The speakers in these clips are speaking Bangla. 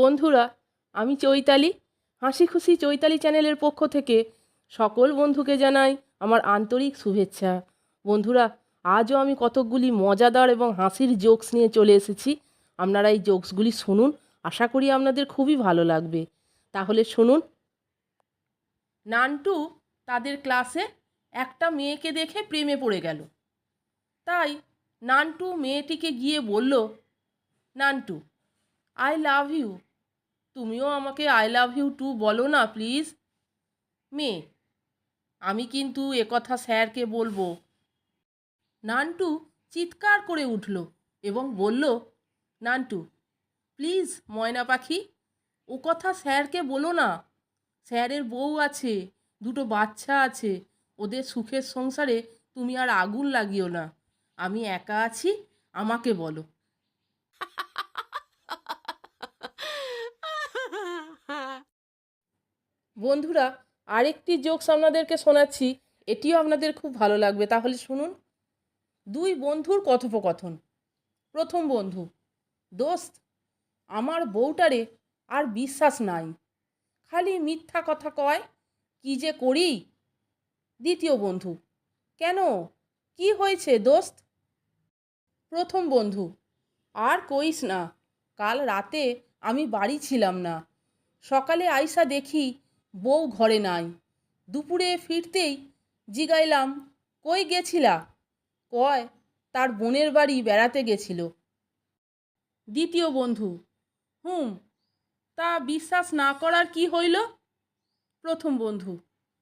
বন্ধুরা, আমি চৈতালি। হাসি খুশি চৈতালি চ্যানেলের পক্ষ থেকে সকল বন্ধুকে জানাই আমার আন্তরিক শুভেচ্ছা। বন্ধুরা, আজও আমি কতকগুলি মজাদার এবং হাসির জোকস নিয়ে চলে এসেছি। আপনারা এই জোকসগুলি শুনুন, আশা করি আপনাদের খুবই ভালো লাগবে। তাহলে শুনুন। নান্টু তাদের ক্লাসে একটা মেয়েকে দেখে প্রেমে পড়ে গেল। তাই নান্টু মেয়েটিকে গিয়ে বলল, নান্টু আই লাভ ইউ তুমিও আমাকে আই লাভ ইউ টু বলো না প্লিজ মেয়ে আমি কিন্তু একথা স্যারকে বলব। নান্টু চিৎকার করে উঠল এবং বলল, নান্টু প্লিজ ময়না পাখি, ও কথা স্যারকে বলো না। স্যারের বউ আছে, দুটো বাচ্চা আছে, ওদের সুখের সংসারে তুমি আর আগুন লাগিও না। আমি একা আছি, আমাকে বলো। বন্ধুরা, আরেকটি জোকস আপনাদেরকে শোনাচ্ছি। এটিও আপনাদের খুব ভালো লাগবে। তাহলে শুনুন। দুই বন্ধুর কথোপকথন। প্রথম বন্ধু, দোস্ত, আমার বউটারে আর বিশ্বাস নাই। খালি মিথ্যা কথা কয়, কি যে করি? দ্বিতীয় বন্ধু, কেন? কি হয়েছে, দোস্ত? প্রথম বন্ধু, আর কইস না, কাল রাতে আমি বাড়ি ছিলাম না। সকালে আইসা দেখি বউ ঘরে নাই। দুপুরে ফিরতেই জিগাইলাম, কই গেছিলা? কয়, তার বোনের বাড়ি বেড়াতে গেছিল। দ্বিতীয় বন্ধু। হুম, তা বিশ্বাস না করার কি হইল? প্রথম বন্ধু।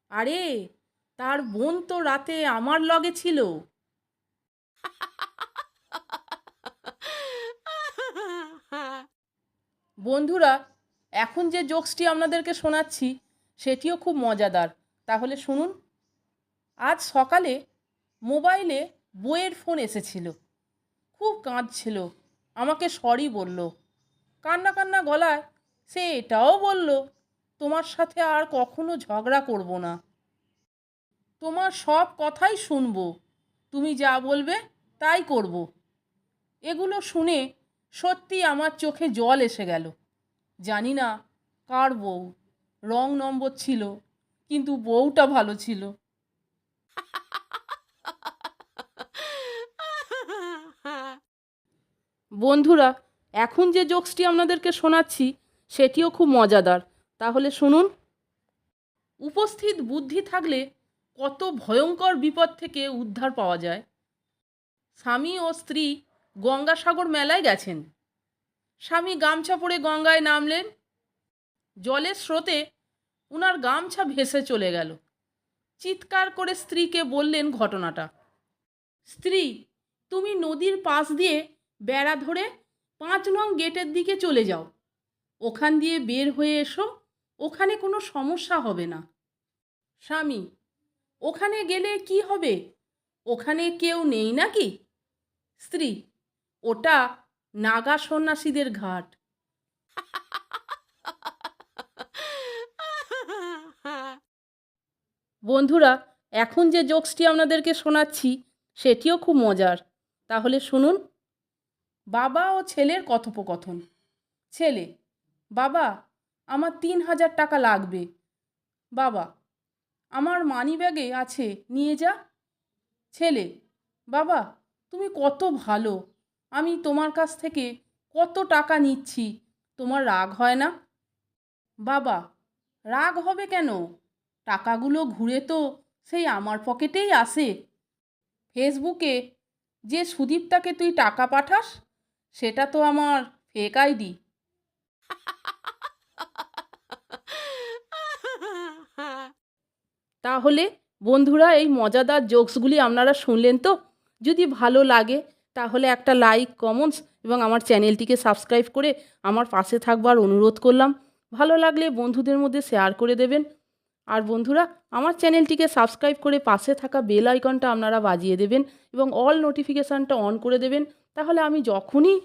আরে, তার বোন তো রাতে আমার লগে ছিল। বন্ধুরা, এখন যে জোকসটি আপনাদেরকে শোনাচ্ছি সেটিও খুব মজাদার। তাহলে শুনুন। আজ সকালে মোবাইলে বইয়ের ফোন এসেছিল। খুব কাঁদছিল। আমাকে সরি বলল। কান্না কান্না গলায় সে এটাও বলল, তোমার সাথে আর কখনো ঝগড়া করব না। তোমার সব কথাই শুনব। তুমি যা বলবে তাই করব। এগুলো শুনে সত্যি আমার চোখে জল এসে গেল। জানি না কার বউ। রং নম্বর ছিল, কিন্তু বউটা ভালো ছিল। বন্ধুরা, এখন যে জোকসটি আপনাদেরকে শোনাচ্ছি, সেটিও খুব মজাদার। তাহলে শুনুন। উপস্থিত বুদ্ধি থাকলে কত ভয়ঙ্কর বিপদ থেকে উদ্ধার পাওয়া যায়। স্বামী ও স্ত্রী গঙ্গাসাগর মেলায় গেছেন। স্বামী গামছা পরে গঙ্গায় নামলেন। জলের স্রোতে উনার গামছা ভেসে চলে গেল। চিৎকার করে স্ত্রীকে বললেন ঘটনাটা। স্ত্রী, তুমি নদীর পাশ দিয়ে বেড়া ধরে পাঁচ নং গেটের দিকে চলে যাও। ওখান দিয়ে বের হয়ে এসো, ওখানে কোনো সমস্যা হবে না। স্বামী, ওখানে গেলে কি হবে? ওখানে কেউ নেই নাকি? স্ত্রী, ওটা নাগা সন্ন্যাসীদের ঘাট। বন্ধুরা, এখন যে জোকসটি আপনাদেরকে শোনাচ্ছি, সেটিও খুব মজার। তাহলে শুনুন। বাবা ও ছেলের কথোপকথন। ছেলে, বাবা, আমার তিন হাজার টাকা লাগবে। বাবা, আমার মানি ব্যাগে আছে, নিয়ে যা। ছেলে, বাবা, তুমি কত ভালো। আমি তোমার কাছ থেকে কত টাকা নিচ্ছি। তোমার রাগ হয় না? বাবা, রাগ হবে কেন? টাকাগুলো ঘুরে তো সেই আমার পকেটেই আসে। ফেসবুকে যে সুদীপটাকে তুই টাকা পাঠাস, সেটা তো আমার ফেক আইডি তাহলে বন্ধুরা, এই মজাদার জোকসগুলি আপনারা শুনলেন তো? যদি ভালো লাগে, তাহলে একটা লাইক কমেন্টস এবং আমার চ্যানেলটিকে সাবস্ক্রাইব করে আমার পাশে থাকবার অনুরোধ করলাম। ভালো লাগলে বন্ধুদের মধ্যে শেয়ার করে দেবেন। আর বন্ধুরা, আমার চ্যানেলটিকে সাবস্ক্রাইব করে পাশে থাকা বেল আইকনটা আপনারা বাজিয়ে দেবেন এবং অল নোটিফিকেশানটা অন করে দেবেন, তাহলে আমি যখনই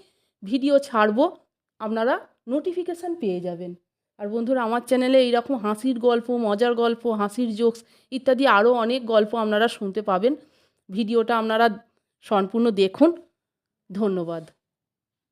ভিডিও ছাড়ব, আপনারা নোটিফিকেশান পেয়ে যাবেন। আর বন্ধুরা, আমার চ্যানেলে এইরকম হাসির গল্প, মজার গল্প, হাসির জোকস ইত্যাদি আরও অনেক গল্প আপনারা শুনতে পাবেন। ভিডিওটা আপনারা সম্পূর্ণ দেখুন। ধন্যবাদ।